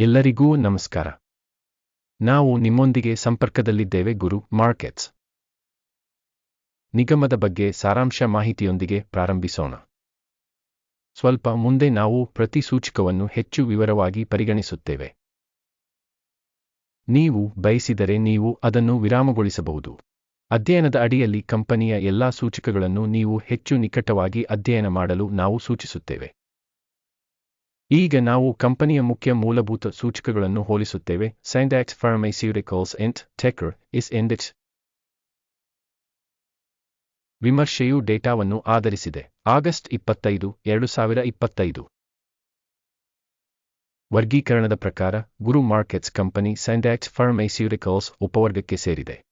ಎಲ್ಲರಿಗೂ ನಮಸ್ಕಾರ. ನಾವು ನಿಮ್ಮೊಂದಿಗೆ ಸಂಪರ್ಕದಲ್ಲಿದ್ದೇವೆ ಗುರು ಮಾರ್ಕೆಟ್ಸ್. ನಿಗಮದ ಬಗ್ಗೆ ಸಾರಾಂಶ ಮಾಹಿತಿಯೊಂದಿಗೆ ಪ್ರಾರಂಭಿಸೋಣ. ಸ್ವಲ್ಪ ಮುಂದೆ ನಾವು ಪ್ರತಿ ಸೂಚಕವನ್ನು ಹೆಚ್ಚು ವಿವರವಾಗಿ ಪರಿಗಣಿಸುತ್ತೇವೆ. ನೀವು ಬಯಸಿದರೆ ನೀವು ಅದನ್ನು ವಿರಾಮಗೊಳಿಸಬಹುದು. ಅಧ್ಯಯನದ ಅಡಿಯಲ್ಲಿ ಕಂಪನಿಯ ಎಲ್ಲಾ ಸೂಚಕಗಳನ್ನು ನೀವು ಹೆಚ್ಚು ನಿಕಟವಾಗಿ ಅಧ್ಯಯನ ಮಾಡಲು ನಾವು ಸೂಚಿಸುತ್ತೇವೆ. ಈಗ ನಾವು ಕಂಪನಿಯ ಮುಖ್ಯ ಮೂಲಭೂತ ಸೂಚಕಗಳನ್ನು ಹೋಲಿಸುತ್ತೇವೆ. ಸೈಂಡ್ಯಾಕ್ಸ್ ಫಾರ್ಮೈಸ್ಯೂಟಿಕಲ್ಸ್ ಎಂಟ್ ಟೆಕರ್ ಇಸ್ ಎಂಡಿಚ್ ವಿಮರ್ಶೆಯು ಡೇಟಾವನ್ನು ಆಧರಿಸಿದೆ. ಆಗಸ್ಟ್ ಇಪ್ಪತ್ತೈದು, ಎರಡು ಸಾವಿರ ಇಪ್ಪತ್ತೈದು. ವರ್ಗೀಕರಣದ ಪ್ರಕಾರ, ಗುರು ಮಾರ್ಕೆಟ್ಸ್ ಕಂಪನಿ ಸೈಂಡ್ಯಾಕ್ಸ್ ಫಾರ್ಮೈಸ್ಯೂಟಿಕಲ್ಸ್ ಉಪವರ್ಗಕ್ಕೆ ಸೇರಿದೆ.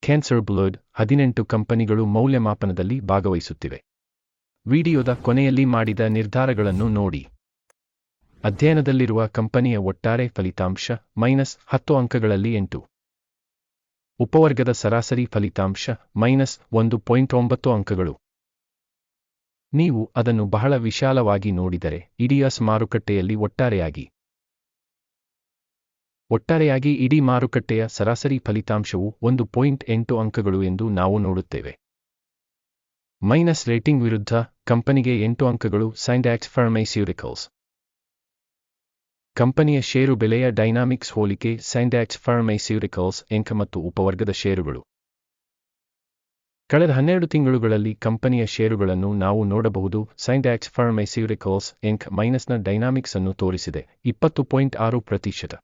ಕ್ಯಾನ್ಸರ್ ಬ್ಲಡ್ ಹದಿನೆಂಟು ಕಂಪನಿಗಳು ಮೌಲ್ಯಮಾಪನದಲ್ಲಿ ಭಾಗವಹಿಸುತ್ತಿವೆ. ವಿಡಿಯೋದ ಕೊನೆಯಲ್ಲಿ ಮಾಡಿದ ನಿರ್ಧಾರಗಳನ್ನು ನೋಡಿ. ಅಧ್ಯಯನದಲ್ಲಿರುವ ಕಂಪನಿಯ ಒಟ್ಟಾರೆ ಫಲಿತಾಂಶ, ಮೈನಸ್ ಹತ್ತು ಅಂಕಗಳಲ್ಲಿ ಎಂಟು. ಉಪವರ್ಗದ ಸರಾಸರಿ ಫಲಿತಾಂಶ, ಮೈನಸ್ ಒಂದು ಪಾಯಿಂಟ್ ಒಂಬತ್ತು ಅಂಕಗಳು. ನೀವು ಅದನ್ನು ಬಹಳ ವಿಶಾಲವಾಗಿ ನೋಡಿದರೆ ಇಡಿಯಾಸ್ ಮಾರುಕಟ್ಟೆಯಲ್ಲಿ ಒಟ್ಟಾರೆಯಾಗಿ. ಒಟ್ಟಾರೆಯಾಗಿ ಇಡೀ ಮಾರುಕಟ್ಟೆಯ ಸರಾಸರಿ ಫಲಿತಾಂಶವು ಒಂದು ಪಾಯಿಂಟ್ ಎಂಟು ಅಂಕಗಳು ಎಂದು ನಾವು ನೋಡುತ್ತೇವೆ. ಮೈನಸ್ ರೇಟಿಂಗ್ ವಿರುದ್ಧ ಕಂಪನಿಗೆ ಎಂಟು ಅಂಕಗಳು ಸೈಂಡ್ಯಾಕ್ಸ್ ಫಾರ್ಮೈಸ್ಯೂಟಿಕಲ್ಸ್ ಕಂಪನಿಯ ಷೇರು ಬೆಲೆಯ ಡೈನಾಮಿಕ್ಸ್ ಹೋಲಿಕೆ ಸೈಂಡ್ಯಾಕ್ಸ್ ಫಾರ್ಮೈಸ್ಯೂಟಿಕಲ್ಸ್ ಎಂಕ ಮತ್ತು ಉಪವರ್ಗದ ಷೇರುಗಳು. ಕಳೆದ ಹನ್ನೆರಡು ತಿಂಗಳುಗಳಲ್ಲಿ ಕಂಪನಿಯ ಷೇರುಗಳನ್ನು ನಾವು ನೋಡಬಹುದು ಸೈಂಡ್ಯಾಕ್ಸ್ ಫಾರ್ಮೈಸ್ಯೂಟಿಕಲ್ಸ್ ಎಂಕ್ ಮೈನಸ್ನ ಡೈನಾಮಿಕ್ಸ್ ಅನ್ನು ತೋರಿಸಿದೆ, ಇಪ್ಪತ್ತು ಪಾಯಿಂಟ್ ಆರು ಪ್ರತಿಶತ.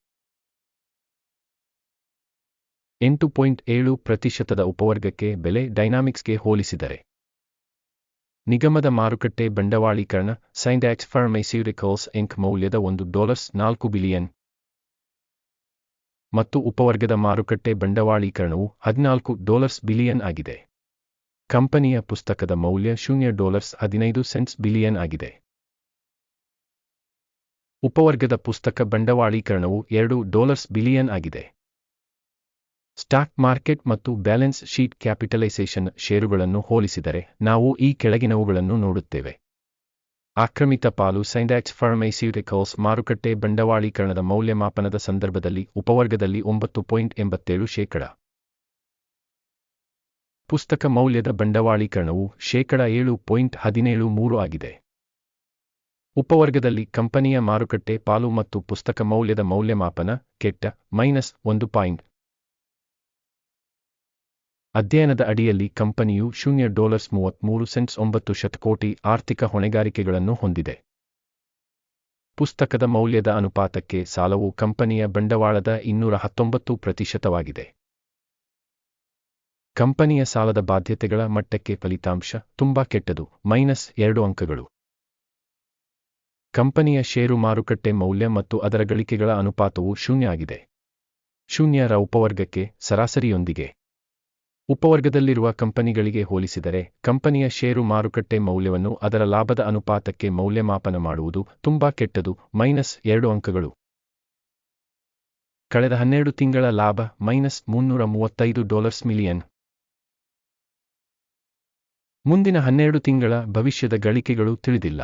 ಎಂಟು ಪಾಯಿಂಟ್ ಏಳು ಪ್ರತಿಶತದ ಉಪವರ್ಗಕ್ಕೆ ಬೆಲೆ ಡೈನಾಮಿಕ್ಸ್ಗೆ ಹೋಲಿಸಿದರೆ. ನಿಗಮದ ಮಾರುಕಟ್ಟೆ ಬಂಡವಾಳೀಕರಣ ಸೈಂಡ್ಯಾಕ್ಸ್ ಫಾರ್ಮೈಸ್ಯೂಟಿಕಲ್ಸ್ ಇಂಕ್ ಮೌಲ್ಯದ ಒಂದು ಡಾಲರ್ಸ್ ನಾಲ್ಕು ಬಿಲಿಯನ್. ಮತ್ತು ಉಪವರ್ಗದ ಮಾರುಕಟ್ಟೆ ಬಂಡವಾಳೀಕರಣವು ಹದಿನಾಲ್ಕು ಡಾಲರ್ಸ್ ಬಿಲಿಯನ್ ಆಗಿದೆ. ಕಂಪನಿಯ ಪುಸ್ತಕದ ಮೌಲ್ಯ ಶೂನ್ಯ ಡಾಲರ್ಸ್ ಹದಿನೈದು ಸೆಂಟ್ಸ್ ಬಿಲಿಯನ್ ಆಗಿದೆ. ಉಪವರ್ಗದ ಪುಸ್ತಕ ಬಂಡವಾಳೀಕರಣವು ಎರಡು ಡಾಲರ್ಸ್ ಬಿಲಿಯನ್ ಆಗಿದೆ. ಸ್ಟಾಕ್ ಮಾರ್ಕೆಟ್ ಮತ್ತು ಬ್ಯಾಲೆನ್ಸ್ ಶೀಟ್ ಕ್ಯಾಪಿಟಲೈಸೇಷನ್ ಷೇರುಗಳನ್ನು ಹೋಲಿಸಿದರೆ ನಾವು ಈ ಕೆಳಗಿನವುಗಳನ್ನು ನೋಡುತ್ತೇವೆ. ಆಕ್ರಮಿತ ಪಾಲು ಸೈಂಡ್ಯಾಕ್ಸ್ ಫಾರ್ಮೈಸ್ಯೂಟಿಕಲ್ಸ್ ಮಾರುಕಟ್ಟೆ ಬಂಡವಾಳೀಕರಣದ ಮೌಲ್ಯಮಾಪನದ ಸಂದರ್ಭದಲ್ಲಿ ಉಪವರ್ಗದಲ್ಲಿ ಒಂಬತ್ತು ಪಾಯಿಂಟ್ ಎಂಬತ್ತೇಳು ಶೇಕಡ. ಪುಸ್ತಕ ಮೌಲ್ಯದ ಬಂಡವಾಳೀಕರಣವು ಶೇಕಡ ಏಳು ಪಾಯಿಂಟ್ ಹದಿನೇಳು ಮೂರು ಆಗಿದೆ. ಉಪವರ್ಗದಲ್ಲಿ ಕಂಪನಿಯ ಮಾರುಕಟ್ಟೆ ಪಾಲು ಮತ್ತು ಪುಸ್ತಕ ಮೌಲ್ಯದ ಮೌಲ್ಯಮಾಪನ ಕೆಟ್ಟ ಮೈನಸ್ ಒಂದು ಪಾಯಿಂಟ್ ಅಧ್ಯಯನದ ಅಡಿಯಲ್ಲಿ ಕಂಪನಿಯು ಶೂನ್ಯ ಡಾಲರ್ಸ್ ಮೂವತ್ಮೂರು ಸೆಂಟ್ಸ್ ಒಂಬತ್ತು ಶತಕೋಟಿ ಆರ್ಥಿಕ ಹೊಣೆಗಾರಿಕೆಗಳನ್ನು ಹೊಂದಿದೆ. ಪುಸ್ತಕದ ಮೌಲ್ಯದ ಅನುಪಾತಕ್ಕೆ ಸಾಲವು ಕಂಪನಿಯ ಬಂಡವಾಳದ ಇನ್ನೂರ ಹತ್ತೊಂಬತ್ತು ಪ್ರತಿಶತವಾಗಿದೆ. ಕಂಪನಿಯ ಸಾಲದ ಬಾಧ್ಯತೆಗಳ ಮಟ್ಟಕ್ಕೆ ಫಲಿತಾಂಶ ತುಂಬಾ ಕೆಟ್ಟದು, ಮೈನಸ್ ಎರಡು ಅಂಕಗಳು. ಕಂಪನಿಯ ಷೇರು ಮಾರುಕಟ್ಟೆ ಮೌಲ್ಯ ಮತ್ತು ಅದರ ಗಳಿಕೆಗಳ ಅನುಪಾತವು ಶೂನ್ಯ ಆಗಿದೆ. ಶೂನ್ಯರ ಉಪವರ್ಗಕ್ಕೆ ಸರಾಸರಿಯೊಂದಿಗೆ. ಉಪವರ್ಗದಲ್ಲಿರುವ ಕಂಪನಿಗಳಿಗೆ ಹೋಲಿಸಿದರೆ, ಕಂಪನಿಯ ಷೇರು ಮಾರುಕಟ್ಟೆ ಮೌಲ್ಯವನ್ನು ಅದರ ಲಾಭದ ಅನುಪಾತಕ್ಕೆ ಮೌಲ್ಯಮಾಪನ ಮಾಡುವುದು ತುಂಬಾ ಕೆಟ್ಟದು. ಮೈನಸ್ ಎರಡು ಅಂಕಗಳು. ಕಳೆದ ಹನ್ನೆರಡು ತಿಂಗಳ ಲಾಭ ಮೈನಸ್ ಮುನ್ನೂರ ಮೂವತ್ತೈದು ಡಾಲರ್ಸ್ ಮಿಲಿಯನ್. ಮುಂದಿನ ಹನ್ನೆರಡು ತಿಂಗಳ ಭವಿಷ್ಯದ ಗಳಿಕೆಗಳು ತಿಳಿದಿಲ್ಲ.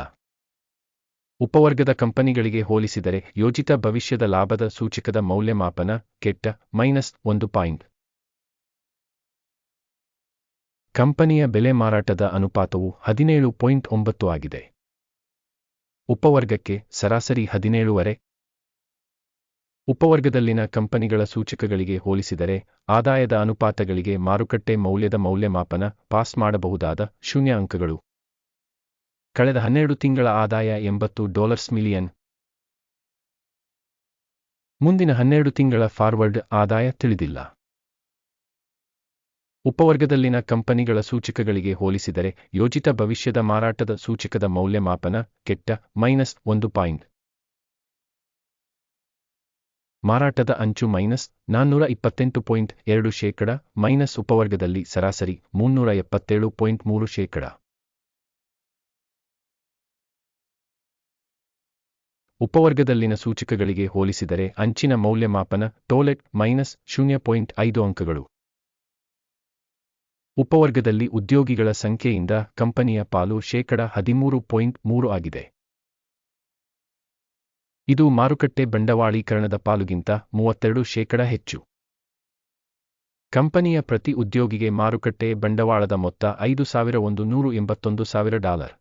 ಉಪವರ್ಗದ ಕಂಪನಿಗಳಿಗೆ ಹೋಲಿಸಿದರೆ ಯೋಜಿತ ಭವಿಷ್ಯದ ಲಾಭದ ಸೂಚಕದ ಮೌಲ್ಯಮಾಪನ ಕೆಟ್ಟ ಮೈನಸ್ ಒಂದು ಪಾಯಿಂಟ್. ಕಂಪನಿಯ ಬೆಲೆ ಮಾರಾಟದ ಅನುಪಾತವು ಹದಿನೇಳು ಪಾಯಿಂಟ್ ಒಂಬತ್ತು ಆಗಿದೆ. ಉಪವರ್ಗಕ್ಕೆ ಸರಾಸರಿ ಹದಿನೇಳುವರೆ. ಉಪವರ್ಗದಲ್ಲಿನ ಕಂಪನಿಗಳ ಸೂಚಕಗಳಿಗೆ ಹೋಲಿಸಿದರೆ ಆದಾಯದ ಅನುಪಾತಗಳಿಗೆ ಮಾರುಕಟ್ಟೆ ಮೌಲ್ಯದ ಮೌಲ್ಯಮಾಪನ ಪಾಸ್ ಮಾಡಬಹುದಾದ ಶೂನ್ಯ ಅಂಕಗಳು. ಕಳೆದ ಹನ್ನೆರಡು ತಿಂಗಳ ಆದಾಯ ಎಂಬತ್ತು ಡಾಲರ್ಸ್ ಮಿಲಿಯನ್. ಮುಂದಿನ ಹನ್ನೆರಡು ತಿಂಗಳ ಫಾರ್ವರ್ಡ್ ಆದಾಯ ತಿಳಿದಿಲ್ಲ. ಉಪವರ್ಗದಲ್ಲಿನ ಕಂಪನಿಗಳ ಸೂಚಕಗಳಿಗೆ ಹೋಲಿಸಿದರೆ ಯೋಜಿತ ಭವಿಷ್ಯದ ಮಾರಾಟದ ಸೂಚಕದ ಮೌಲ್ಯಮಾಪನ ಕೆಟ್ಟ ಮೈನಸ್ ಒಂದು ಪಾಯಿಂಟ್. ಮಾರಾಟದ ಅಂಚು ಮೈನಸ್ ನಾನ್ನೂರ ಇಪ್ಪತ್ತೆಂಟು ಪಾಯಿಂಟ್ ಎರಡು ಶೇಕಡ ಮೈನಸ್ ಉಪವರ್ಗದಲ್ಲಿ ಸರಾಸರಿ ಮುನ್ನೂರ ಎಪ್ಪತ್ತೇಳು ಪಾಯಿಂಟ್ ಮೂರು ಶೇಕಡ. ಉಪವರ್ಗದಲ್ಲಿನ ಸೂಚಕಗಳಿಗೆ ಹೋಲಿಸಿದರೆ ಅಂಚಿನ ಮೌಲ್ಯಮಾಪನ ಟೋಲೆಟ್ ಮೈನಸ್ ಶೂನ್ಯ ಪಾಯಿಂಟ್ ಐದು ಅಂಕಗಳು. ಉಪವರ್ಗದಲ್ಲಿ ಉದ್ಯೋಗಿಗಳ ಸಂಖ್ಯೆಯಿಂದ ಕಂಪನಿಯ ಪಾಲು ಶೇಕಡ ಹದಿಮೂರು ಪಾಯಿಂಟ್ ಮೂರು ಆಗಿದೆ. ಇದು ಮಾರುಕಟ್ಟೆ ಬಂಡವಾಳೀಕರಣದ ಪಾಲುಗಿಂತ ಮೂವತ್ತೆರಡು ಶೇಕಡ ಹೆಚ್ಚು. ಕಂಪನಿಯ ಪ್ರತಿ ಉದ್ಯೋಗಿಗೆ ಮಾರುಕಟ್ಟೆ ಬಂಡವಾಳದ ಮೊತ್ತ ಐದು ಸಾವಿರ ಒಂದು ನೂರು ಎಂಬತ್ತೊಂದು ಸಾವಿರ ಡಾಲರ್.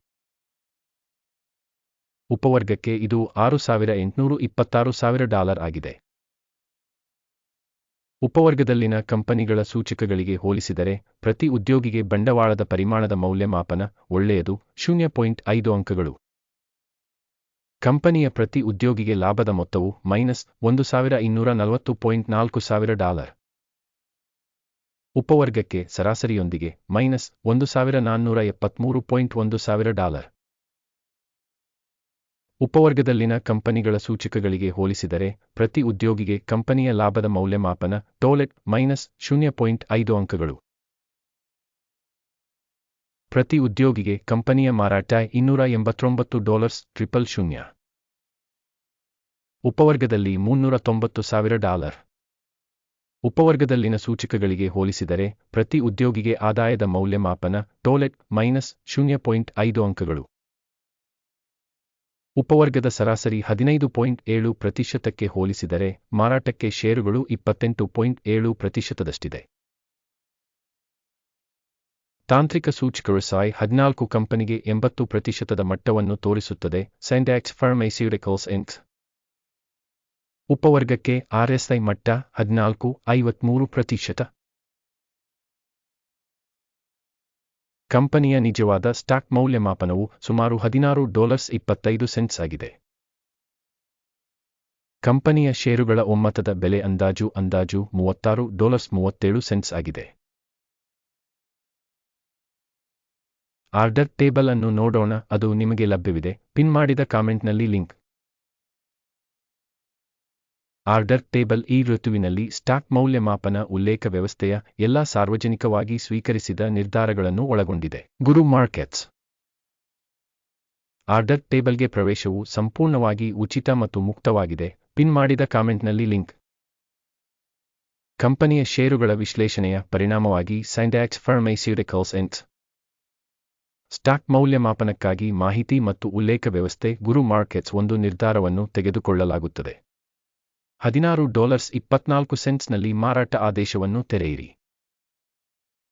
ಉಪವರ್ಗಕ್ಕೆ ಇದು ಆರು ಸಾವಿರ ಎಂಟುನೂರು ಇಪ್ಪತ್ತಾರು ಸಾವಿರ ಡಾಲರ್ ಆಗಿದೆ. ಉಪವರ್ಗದಲ್ಲಿನ ಕಂಪನಿಗಳ ಸೂಚಕಗಳಿಗೆ ಹೋಲಿಸಿದರೆ, ಪ್ರತಿ ಉದ್ಯೋಗಿಗೆ ಬಂಡವಾಳದ ಪರಿಮಾಣದ ಮೌಲ್ಯಮಾಪನ ಒಳ್ಳೆಯದು, ಶೂನ್ಯ ಪಾಯಿಂಟ್ ಐದು ಅಂಕಗಳು. ಕಂಪನಿಯ ಪ್ರತಿ ಉದ್ಯೋಗಿಗೆ ಲಾಭದ ಮೊತ್ತವು ಮೈನಸ್ ಒಂದು ಸಾವಿರ ಇನ್ನೂರ ನಲವತ್ತು ಪಾಯಿಂಟ್ ನಾಲ್ಕು ಸಾವಿರ ಡಾಲರ್. ಉಪವರ್ಗಕ್ಕೆ ಸರಾಸರಿಯೊಂದಿಗೆ ಮೈನಸ್ ಒಂದು ಸಾವಿರ ನಾನ್ನೂರ ಎಪ್ಪತ್ಮೂರು ಪಾಯಿಂಟ್ ಒಂದು ಸಾವಿರ ಡಾಲರ್. ಉಪವರ್ಗದಲ್ಲಿನ ಕಂಪನಿಗಳ ಸೂಚಕಗಳಿಗೆ ಹೋಲಿಸಿದರೆ, ಪ್ರತಿ ಉದ್ಯೋಗಿಗೆ ಕಂಪನಿಯ ಲಾಭದ ಮೌಲ್ಯಮಾಪನ ಟೋಲೆಟ್ ಮೈನಸ್ ಶೂನ್ಯ ಪಾಯಿಂಟ್ ಐದು ಅಂಕಗಳು. ಪ್ರತಿ ಉದ್ಯೋಗಿಗೆ ಕಂಪನಿಯ ಮಾರಾಟ ಇನ್ನೂರ ಎಂಬತ್ತೊಂಬತ್ತು ಡಾಲರ್ಸ್ ಟ್ರಿಪಲ್ ಶೂನ್ಯ. ಉಪವರ್ಗದಲ್ಲಿ ಮುನ್ನೂರ ತೊಂಬತ್ತು ಸಾವಿರ ಡಾಲರ್. ಉಪವರ್ಗದಲ್ಲಿನ ಸೂಚಕಗಳಿಗೆ ಹೋಲಿಸಿದರೆ, ಪ್ರತಿ ಉದ್ಯೋಗಿಗೆ ಆದಾಯದ ಮೌಲ್ಯಮಾಪನ ಟೋಲೆಟ್ ಮೈನಸ್ ಶೂನ್ಯ ಪಾಯಿಂಟ್ ಐದು ಅಂಕಗಳು. ಉಪವರ್ಗದ ಸರಾಸರಿ ಹದಿನೈದು ಪಾಯಿಂಟ್ ಏಳು ಪ್ರತಿಶತಕ್ಕೆ ಹೋಲಿಸಿದರೆ ಮಾರಾಟಕ್ಕೆ ಷೇರುಗಳು ಇಪ್ಪತ್ತೆಂಟು ಪಾಯಿಂಟ್ ಏಳು ಪ್ರತಿಶತದಷ್ಟಿದೆ. ತಾಂತ್ರಿಕ ಸೂಚಿಕರು ಸಾಯ್ ಹದಿನಾಲ್ಕು ಕಂಪನಿಗೆ ಎಂಬತ್ತು ಪ್ರತಿಶತದ ಮಟ್ಟವನ್ನು ತೋರಿಸುತ್ತದೆ ಸೈಂಡ್ಯಾಕ್ಸ್ ಫಾರ್ಮೈಸ್ಯೂಟಿಕಲ್ಸ್ ಎಂಕ್ಸ್ ಉಪವರ್ಗಕ್ಕೆ ಆರ್ಎಸ್ಐ ಮಟ್ಟ ಹದಿನಾಲ್ಕು, ಐವತ್ಮೂರು ಪ್ರತಿಶತ. ಕಂಪನಿಯ ನಿಜವಾದ ಸ್ಟಾಕ್ ಮೌಲ್ಯಮಾಪನವು ಸುಮಾರು ಹದಿನಾರು ಡಾಲರ್ಸ್ ಇಪ್ಪತ್ತೈದು ಸೆಂಟ್ಸ್ ಆಗಿದೆ. ಕಂಪನಿಯ ಷೇರುಗಳ ಒಮ್ಮತದ ಬೆಲೆ ಅಂದಾಜು ಅಂದಾಜು ಮೂವತ್ತಾರು ಡಾಲರ್ಸ್ ಮೂವತ್ತೇಳು ಸೆಂಟ್ಸ್ ಆಗಿದೆ. ಆರ್ಡರ್ ಟೇಬಲ್ ಅನ್ನು ನೋಡೋಣ, ಅದು ನಿಮಗೆ ಲಭ್ಯವಿದೆ. ಪಿನ್ ಮಾಡಿದ ಕಾಮೆಂಟ್ನಲ್ಲಿ ಲಿಂಕ್. ಆರ್ಡರ್ ಟೇಬಲ್ ಈ ಋತುವಿನಲ್ಲಿ ಸ್ಟಾಕ್ ಮೌಲ್ಯಮಾಪನ ಉಲ್ಲೇಖ ವ್ಯವಸ್ಥೆಯ ಎಲ್ಲಾ ಸಾರ್ವಜನಿಕವಾಗಿ ಸ್ವೀಕರಿಸಿದ ನಿರ್ಧಾರಗಳನ್ನು ಒಳಗೊಂಡಿದೆ. ಗುರು ಮಾರ್ಕೆಟ್ಸ್. ಆರ್ಡರ್ ಟೇಬಲ್ಗೆ ಪ್ರವೇಶವು ಸಂಪೂರ್ಣವಾಗಿ ಉಚಿತ ಮತ್ತು ಮುಕ್ತವಾಗಿದೆ. ಪಿನ್ ಮಾಡಿದ ಕಾಮೆಂಟ್ನಲ್ಲಿ ಲಿಂಕ್. ಕಂಪನಿಯ ಷೇರುಗಳ ವಿಶ್ಲೇಷಣೆಯ ಪರಿಣಾಮವಾಗಿ ಸೈಂಡ್ಯಾಕ್ಸ್ ಫರ್ಮೈಸ್ಯೂರಿಕಲ್ಸ್ ಎಂಟ್ಸ್ ಸ್ಟಾಕ್ ಮೌಲ್ಯಮಾಪನಕ್ಕಾಗಿ ಮಾಹಿತಿ ಮತ್ತು ಉಲ್ಲೇಖ ವ್ಯವಸ್ಥೆ ಗುರು ಮಾರ್ಕೆಟ್ಸ್ ಒಂದು ನಿರ್ಧಾರವನ್ನು ತೆಗೆದುಕೊಳ್ಳಲಾಗುತ್ತದೆ. ಹದಿನಾರು ಡಾಲರ್ಸ್ ಇಪ್ಪತ್ನಾಲ್ಕು ಸೆಂಟ್ಸ್ನಲ್ಲಿ ಮಾರಾಟ ಆದೇಶವನ್ನು ತೆರೆಯಿರಿ.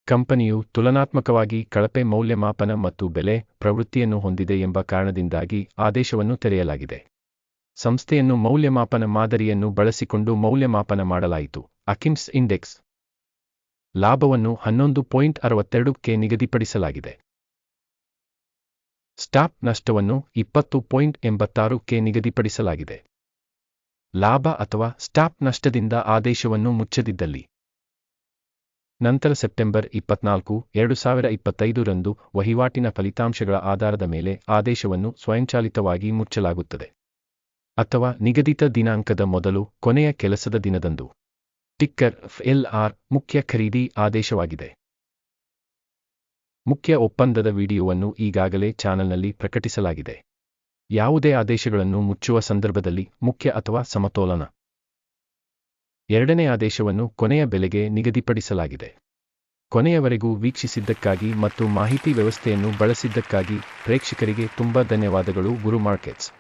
ಕಂಪನಿಯು ತುಲನಾತ್ಮಕವಾಗಿ ಕಳಪೆ ಮೌಲ್ಯಮಾಪನ ಮತ್ತು ಬೆಲೆ ಪ್ರವೃತ್ತಿಯನ್ನು ಹೊಂದಿದೆ ಎಂಬ ಕಾರಣದಿಂದಾಗಿ ಆದೇಶವನ್ನು ತೆರೆಯಲಾಗಿದೆ. ಸಂಸ್ಥೆಯನ್ನು ಮೌಲ್ಯಮಾಪನ ಮಾದರಿಯನ್ನು ಬಳಸಿಕೊಂಡು ಮೌಲ್ಯಮಾಪನ ಮಾಡಲಾಯಿತು. ಅಕಿಮ್ಸ್ ಇಂಡೆಕ್ಸ್ ಲಾಭವನ್ನು ಹನ್ನೊಂದು ಪಾಯಿಂಟ್ ಅರವತ್ತೆರಡಕ್ಕೆ ನಿಗದಿಪಡಿಸಲಾಗಿದೆ. ಸ್ಟಾಪ್ ನಷ್ಟವನ್ನು ಇಪ್ಪತ್ತು ಪಾಯಿಂಟ್ ಎಂಬತ್ತಾರಕ್ಕೆ ನಿಗದಿಪಡಿಸಲಾಗಿದೆ. ಲಾಭ ಅಥವಾ ಸ್ಟಾಪ್ ನಷ್ಟದಿಂದ ಆದೇಶವನ್ನು ಮುಚ್ಚದಿದ್ದಲ್ಲಿ. ನಂತರ ಸೆಪ್ಟೆಂಬರ್ ಇಪ್ಪತ್ನಾಲ್ಕು, ಎರಡು ಸಾವಿರ ಇಪ್ಪತ್ತೈದರಂದು ವಹಿವಾಟಿನ ಫಲಿತಾಂಶಗಳ ಆಧಾರದ ಮೇಲೆ ಆದೇಶವನ್ನು ಸ್ವಯಂಚಾಲಿತವಾಗಿ ಮುಚ್ಚಲಾಗುತ್ತದೆ. ಅಥವಾ ನಿಗದಿತ ದಿನಾಂಕದ ಮೊದಲು ಕೊನೆಯ ಕೆಲಸದ ದಿನದಂದು. ಟಿಕ್ಕರ್ ಎಲ್ಆರ್ ಮುಖ್ಯ ಖರೀದಿ ಆದೇಶವಾಗಿದೆ. ಮುಖ್ಯ ಒಪ್ಪಂದದ ವಿಡಿಯೋವನ್ನು ಈಗಾಗಲೇ ಚಾನಲ್ನಲ್ಲಿ ಪ್ರಕಟಿಸಲಾಗಿದೆ. ಯಾವುದೇ ಆದೇಶಗಳನ್ನು ಮುಚ್ಚುವ ಸಂದರ್ಭದಲ್ಲಿ ಮುಖ್ಯ ಅಥವಾ ಸಮತೋಲನ. ಎರಡನೇ ಆದೇಶವನ್ನು ಕೊನೆಯ ಬೆಲೆಗೆ ನಿಗದಿಪಡಿಸಲಾಗಿದೆ. ಕೊನೆಯವರೆಗೂ ವೀಕ್ಷಿಸಿದ್ದಕ್ಕಾಗಿ ಮತ್ತು ಮಾಹಿತಿ ವ್ಯವಸ್ಥೆಯನ್ನು ಬಳಸಿದ್ದಕ್ಕಾಗಿ ಪ್ರೇಕ್ಷಕರಿಗೆ ತುಂಬಾ ಧನ್ಯವಾದಗಳು ಗುರು ಮಾರ್ಕೆಟ್ಸ್.